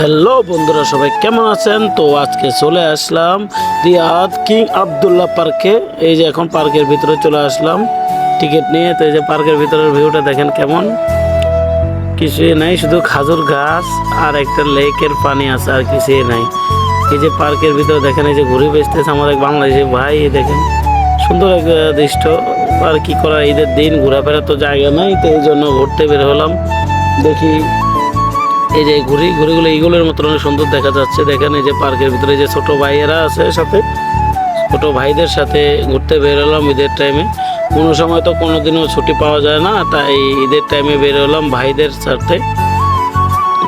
Hello বন্ধুরা, সবাই কেমন আছেন? তো আজকে চলে আসলাম রিয়াদ কিং আবদুল্লাহ পার্কে। এই যে এখন পার্কের ভিতরে চলে আসলাম। টিকিট নিয়ে, তো এই যে পার্কের ভিতরের ভিউটা দেখেন কেমন। কিছুই নাই, শুধু খাজুর গাছ আর একটা লেকের পানি আছে, আর কিছুই নাই। এই যে পার্কের ভিতরে দেখেন, এই যে ঘুরে বেসতেছে আমাদের বাংলাদেশি ভাই দেখেন। সুন্দর একটা দৃশ্য। আর কি করা ঈদের দিন ঘোরাফেরা তো জায়গা নাই, তো এই জন্য ঘুরতে বের হলাম। দেখি এই যে ঘুরি, ঘুরিগুলো এইগুলোর মতন অনেক সুন্দর দেখা যাচ্ছে। দেখেন এই যে পার্কের ভিতরে যে ছোট ভাইয়েরা আছে সাথে। ছোট ভাইদের সাথে ঘুরতে বের হলাম ঈদের টাইমে কোনো সময় তো কোনো দিনও ছুটি পাওয়া যায় না, তাই ঈদের টাইমে বের হলাম ভাইদের সাথে।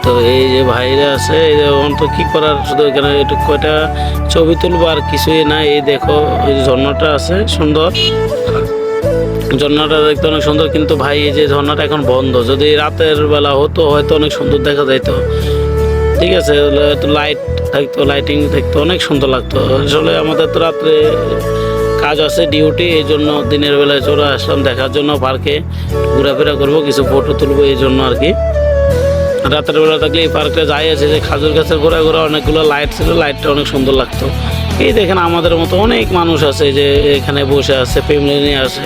তো এই যে ভাইরা আছে, এই তো কী করার? শুধু এখানে একটু কয়টা ছবি তুলবো আর কিছুই না এই দেখো ঝর্ণাটা আছে, সুন্দর। ঝর্ণাটা দেখতে অনেক সুন্দর, কিন্তু ভাই, এই যে ঝর্ণাটা এখন বন্ধ। যদি রাতের বেলা হতো, হয়তো অনেক সুন্দর দেখা যাইতো। ঠিক আছে একটু লাইট থাকতো লাইটিং থাকতো অনেক সুন্দর লাগতো। আসলে আমাদের তো রাত্রে কাজ আছে ডিউটি এই জন্য দিনের বেলায় চলে আসলাম। দেখার জন্য পার্কে ঘোরাফেরা করব, কিছু ফটো তুলবো, এই জন্য আর কি। রাতের বেলা থাকলে এই পার্কটা যাই আছে যে খাজুর গাছের ঘোরা ঘোরা অনেকগুলো লাইট ছিল লাইটটা অনেক সুন্দর লাগতো। এই দেখেন আমাদের মতো অনেক মানুষ আছে যে এখানে বসে আছে ফ্যামিলি নিয়ে আছে।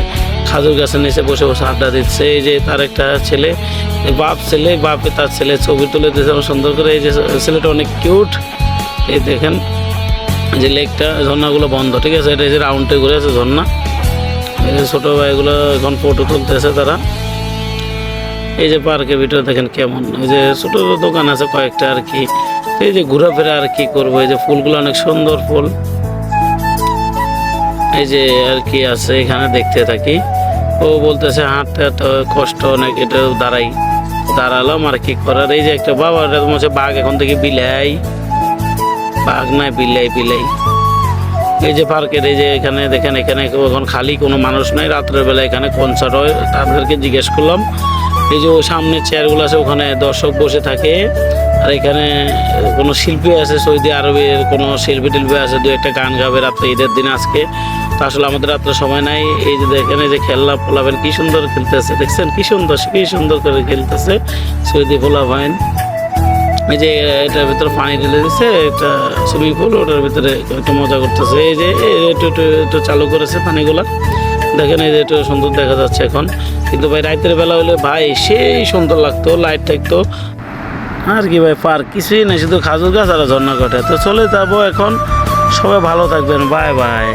খাজুর গাছের নিচে বসে বসে আড্ডা দিচ্ছে। এই যে তার একটা ছেলে, বাপ ছেলে, বাপে তার ছেলে ছবি তুলে দিয়েছে। সুন্দর করে এই যে ছেলেটা অনেক কিউট এই দেখেন, যে লেকটা, ঝর্ণাগুলো বন্ধ, ঠিক আছে? এটা এই যে রাউন্ডে ঘুরে আছে ঝর্ণা। এই যে ছোটো ভাইগুলো এখন ফটো তুলতেছে তারা। এই যে পার্কের ভিতরে দেখেন কেমন। এই যে ছোট দোকান আছে কয়েকটা আর কি। এই যে ঘোরাফেরা আর কি করব, এই যে ফুলগুলো অনেক সুন্দর ফুল। এই যে আর কি আছে, এখানে দেখতে থাকি। ও বলতেছে, হাঁটতে হাঁটতে কষ্ট অনেক এটা দাঁড়াই দাঁড়ালাম আর কি করার। এই যে একটা বাবা এটা তোমার বাঘ এখন থেকে বিলাই। বাঘ নাই বিলাই বিলাই। এই যে পার্কের, এই যে এখানে দেখেন, এখানে এখন খালি কোনো মানুষ নাই। রাত্রের বেলা এখানে কনসার্ট হয়। তাদেরকে জিজ্ঞেস করলাম। এই যে ওই সামনে চেয়ারগুলো আছে, ওখানে দর্শক বসে থাকে। আর এখানে কোনো শিল্পী আছে, সৌদি আরবের কোনো শিল্পী টিল্পী আছে, দু একটা গান গাবে রাত্রে ঈদের দিন আজকে। আসলে আমাদের রাত্রে সময় নাই। এই যে দেখেন, এই যে খেলনা পোলাবেন কি সুন্দর খেলতেছে, দেখছেন? কি সুন্দর কি সুন্দর করে খেলতেছে সৌদি পোলাভাইন এই যে এটার ভিতরে পানি ঢেলে দিচ্ছে একটা সুইমিং পুল, ওটার ভিতরে একটু মজা করতেছে। এই যে একটু একটু চালু করেছে পানিগুলা। দেখেন, এই যে একটু সুন্দর দেখা যাচ্ছে এখন। কিন্তু ভাই রাতের বেলা হলে ভাই, সেই সুন্দর লাগতো, লাইট থাকতো। আর কি ভাই, পার্ক কিছুই নেই, শুধু খাজুর গাছ আর ঝর্ণা কাটে তো চলে যাব এখন। সবাই ভালো থাকবেন। Bye bye.